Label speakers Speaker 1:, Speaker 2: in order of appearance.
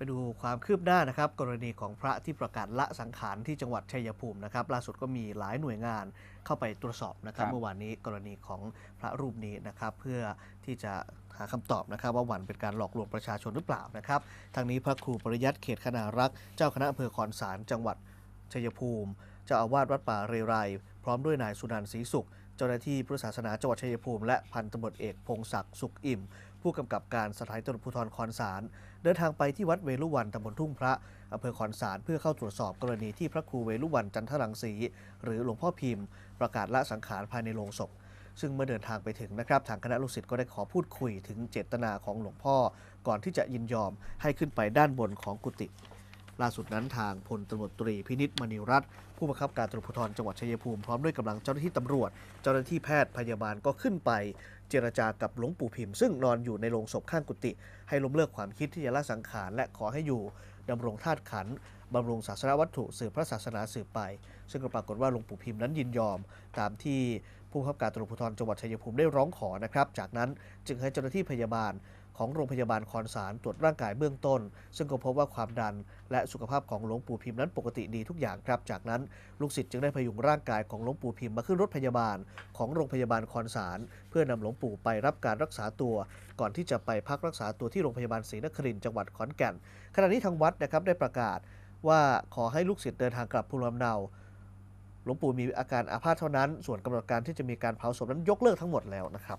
Speaker 1: ไปดูความคืบหน้านะครับ กรณีของพระที่ประกาศละสังขารที่จังหวัดชัยภูมินะครับ ล่าสุดก็มีหลายหน่วยงานเข้าไปตรวจสอบนะครับ
Speaker 2: ครับ
Speaker 1: เมื่อวานนี้กรณีของพระรูปนี้นะครับ เพื่อที่จะหาคำตอบนะครับ ว่าหวันเป็นการหลอกลวงประชาชนหรือเปล่านะครับทางนี้พระครูปริยัติเขตคณารักษ์เจ้าคณะอำเภอคอนสารจังหวัดชัยภูมิเจ้าอาวาสวัดป่าเรไร พร้อมด้วยนายสุนันท์ศรีสุข เจ้าหน้าที่พุทธศาสนาจังหวัดชัยภูมิและพันตำรวจเอกพงศักดิ์สุขอิ่ม ผู้กำกับการสถานีตำรวจภูธรคอนสาร เดินทางไปที่วัดเวลุวันตำบลทุ่งพระอำเภอคอนสารเพื่อเข้าตรวจสอบกรณีที่พระครูเวลุวันจันทรังสี หรือหลวงพ่อพิมพ์ ประกาศละสังขารภายในโรงศพ ซึ่งเมื่อเดินทางไปถึงนะครับ ทางคณะลูกศิษย์ก็ได้ขอพูดคุยถึงเจตนาของหลวงพ่อ ก่อนที่จะยินยอมให้ขึ้นไปด้านบนของกุฏิล่าสุดนั้นทางพลตำรวจตรีพินิษมณีรัตน์ผู้บังคับการตำรวจภูธรจังหวัดชัยภูมิพร้อมด้วยกำลังเจ้าหน้าที่ตำรวจ เจ้าหน้าที่แพทย์พยาบาลก็ขึ้นไป เจรจากับหลวงปู่พิมพ์ซึ่งนอนอยู่ในโรงศพข้างกุฏิให้ล้มเลิกความคิดที่จะละสังขาร และขอให้อยู่ดำรงธาตุขันบำรุงศาสนวัตถุสืบพระศาสนาสืบไป ซึ่งก็ปรากฏว่าหลวงปู่พิมพ์นั้นยินยอม ตามที่ผู้ขับการตำรวจภูธรจังหวัดชัยภูมิได้ร้องขอนะครับ จากนั้นจึงให้เจ้าหน้าที่พยาบาล ของโรงพยาบาลคอนสารตรวจร่างกายเบื้องต้น ซึ่งก็พบว่าความดันและสุขภาพของหลวงปู่พิมพ์นั้นปกติดีทุกอย่างครับ จากนั้นลูกศิษย์จึงได้พยุงร่างกายของหลวงปู่พิมพ์มาขึ้นรถพยาบาลของโรงพยาบาลคอนสารเพื่อนำหลวงปู่ไปรับการรักษาตัว ก่อนที่จะไปพักรักษาตัวที่โรงพยาบาลศรีนครินทร์จังหวัดขอนแก่น ขณะนี้ทางวัดนะครับได้ประกาศว่าขอให้ลูกศิษย์เดินทางกลับภูมิลำเนาหลวงปู่มีอาการอาพาธเท่านั้น ส่วนกำหนดการที่จะมีการเผาศพนั้นยกเลิกทั้งหมดแล้วนะครับ